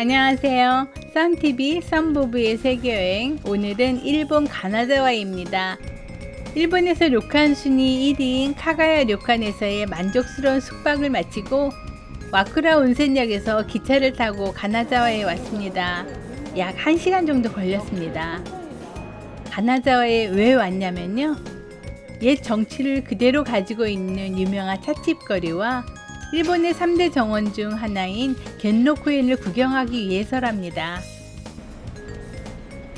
안녕하세요. 썬TV 썬부부의 세계여행. 오늘은 일본 가나다와입니다. 일본에서 료칸 순위 1위인 카가야 료칸에서의 만족스러운 숙박을 마치고 와쿠라 온센역에서 기차를 타고 가나자와에 왔습니다. 약 1시간 정도 걸렸습니다. 가나자와에 왜 왔냐면요. 옛 정치를 그대로 가지고 있는 유명한 찻집거리와 일본의 3대 정원 중 하나인 겐로쿠엔을 구경하기 위해서랍니다.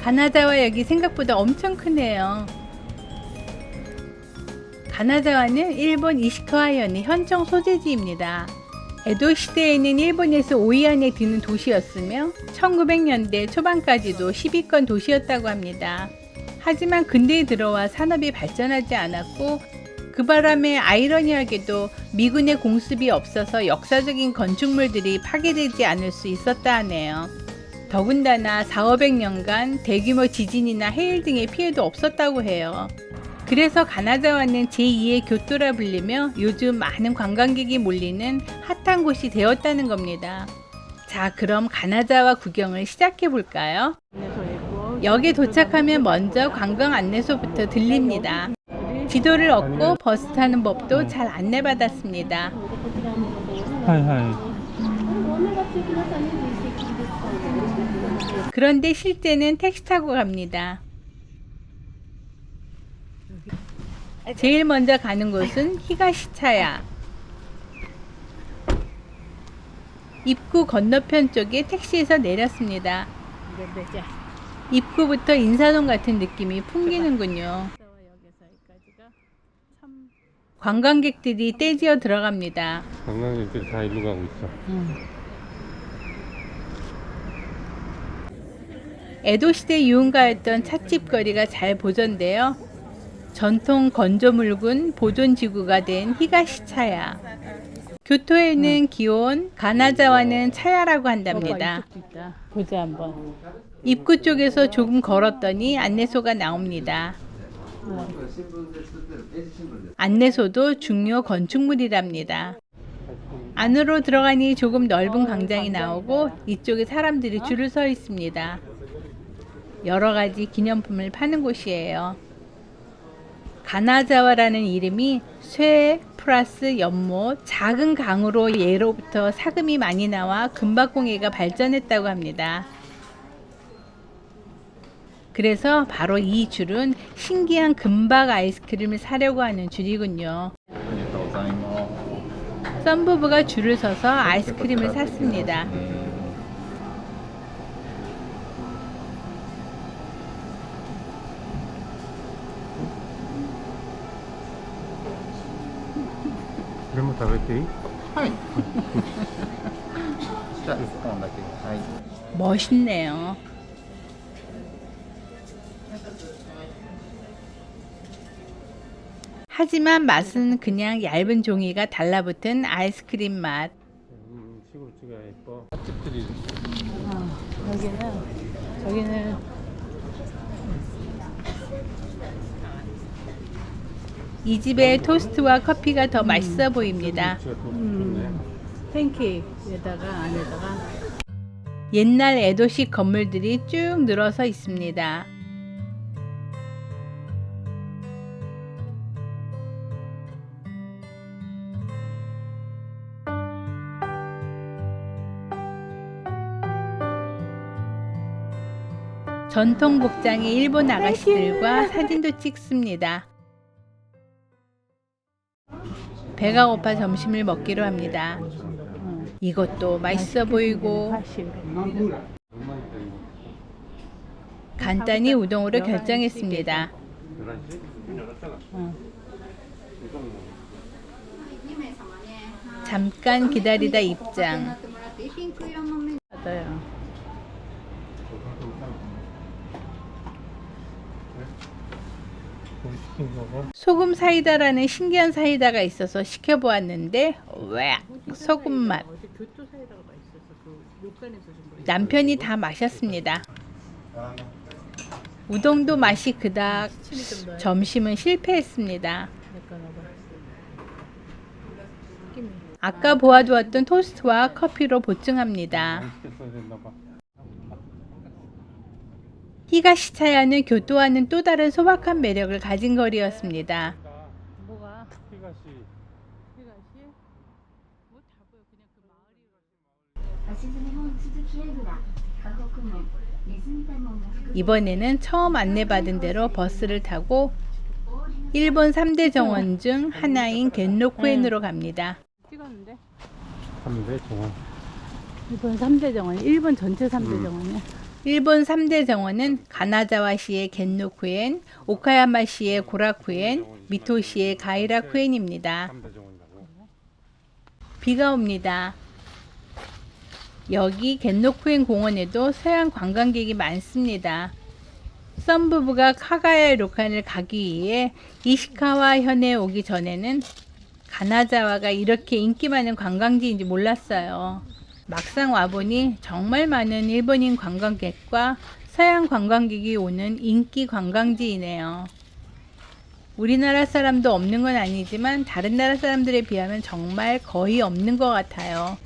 가나자와 역이 생각보다 엄청 크네요. 가나자와는 일본 이시카와현의 현청 소재지입니다. 에도 시대에는 일본에서 5위 안에 드는 도시였으며 1900년대 초반까지도 10위권 도시였다고 합니다. 하지만 근대에 들어와 산업이 발전하지 않았고 그 바람에 아이러니하게도 미군의 공습이 없어서 역사적인 건축물들이 파괴되지 않을 수 있었다 하네요. 더군다나 4, 500년간 대규모 지진이나 해일 등의 피해도 없었다고 해요. 그래서 가나자와는 제2의 교토라 불리며 요즘 많은 관광객이 몰리는 핫한 곳이 되었다는 겁니다. 자, 그럼 가나자와 구경을 시작해 볼까요? 역에 도착하면 먼저 관광 안내소부터 들립니다. 지도를 얻고 버스 타는 법도 잘 안내받았습니다. 하이 하이. 그런데 실제는 택시 타고 갑니다. 제일 먼저 가는 곳은 히가시차야. 입구 건너편 쪽에 택시에서 내렸습니다. 입구부터 인사동 같은 느낌이 풍기는군요. 관광객들이 떼지어 들어갑니다. 이. 관광객들이 다 일로 가고 있어. 에도 시대 유흥가였던 찻집 거리가 잘 보존되어 전통 건조물군 보존 지구가 된 히가시차야. 교토에는 기온, 가나자와는 차야라고 한답니다. 보자 한번. 입구 쪽에서 조금 걸었더니 안내소가 나옵니다. 안내소도 중요 건축물이랍니다. 안으로 들어가니 조금 넓은 광장이 나오고 이쪽에 사람들이 줄을 서 있습니다. 여러 가지 기념품을 파는 곳이에요. 가나자와라는 이름이 쇠 플러스 연못 작은 강으로 예로부터 사금이 많이 나와 금박공예가 발전했다고 합니다. 그래서 바로 이 줄은 신기한 금박 아이스크림을 사려고 하는 줄이군요. 썸부부가 줄을 서서 아이스크림을 샀습니다. 음. 멋있네요. 하지만 맛은 그냥 얇은 종이가 달라붙은 아이스크림 맛. 음, 예뻐. 집들이 여기는 저기는 이 집의 토스트와 커피가 더 맛있어 보입니다. 위치가 더 좋네. 팬케이크에다가 안에다가 옛날 에도식 건물들이 쭉 늘어서 있습니다. 전통 복장의 일본 아가씨들과 사진도 찍습니다. 배가 고파 점심을 먹기로 합니다. 이것도 맛있어 보이고 간단히 우동으로 결정했습니다. 11시? 잠깐 기다리다 입장. 맞아요. 시킨 거고? 소금 사이다라는 신기한 사이다가 있어서 시켜보았는데 왜 소금 맛. 남편이 다 마셨습니다. 우동도 맛이 그닥 점심은 실패했습니다. 아까 보아두었던 토스트와 커피로 보충합니다. 히가시차야는 교토와는 또 다른 소박한 매력을 가진 거리였습니다. 뭐 그 이번에는 처음 안내받은 대로 버스를 타고 일본 3대 정원 중 하나인 겐로쿠엔으로 네. 갑니다. 찍었는데? 3대 정원. 일본 3대 정원. 일본 전체 3대 음. 정원이야. 일본 3대 정원은 가나자와시의 겐노쿠엔, 오카야마시의 고라쿠엔, 미토시의 가이라쿠엔입니다. 3대 정원이라고. 비가 옵니다. 여기 겐노쿠엔 공원에도 서양 관광객이 많습니다. 썸 부부가 카가야 료칸을 가기 위해 이시카와 현에 오기 전에는 가나자와가 이렇게 인기 많은 관광지인지 몰랐어요. 막상 와보니 정말 많은 일본인 관광객과 서양 관광객이 오는 인기 관광지이네요. 우리나라 사람도 없는 건 아니지만 다른 나라 사람들에 비하면 정말 거의 없는 것 같아요.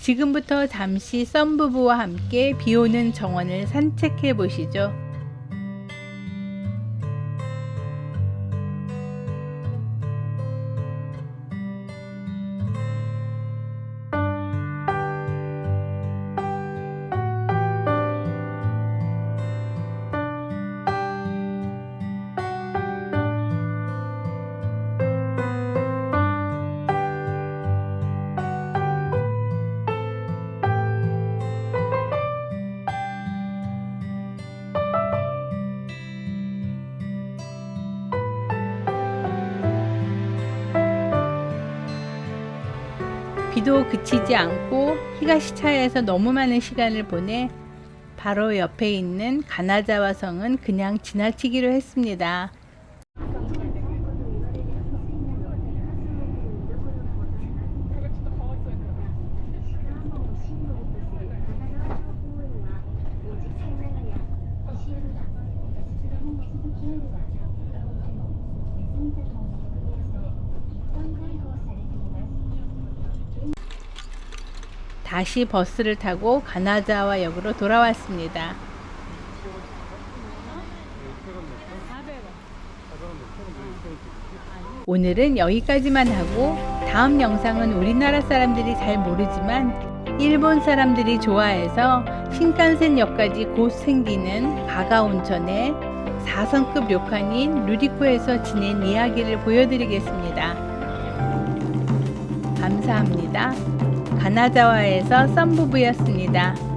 지금부터 잠시 썸 부부와 함께 비 오는 정원을 산책해 보시죠. 비도 그치지 않고 히가시차야에서 너무 많은 시간을 보내 바로 옆에 있는 가나자와 성은 그냥 지나치기로 했습니다. 다시 버스를 타고 가나자와 역으로 돌아왔습니다. 오늘은 여기까지만 하고 다음 영상은 우리나라 사람들이 잘 모르지만 일본 사람들이 좋아해서 신칸센역까지 곧 생기는 가가온천의 4성급 료칸인 루리코에서 지낸 이야기를 보여드리겠습니다. 감사합니다. 가나자와에서 썸부부였습니다.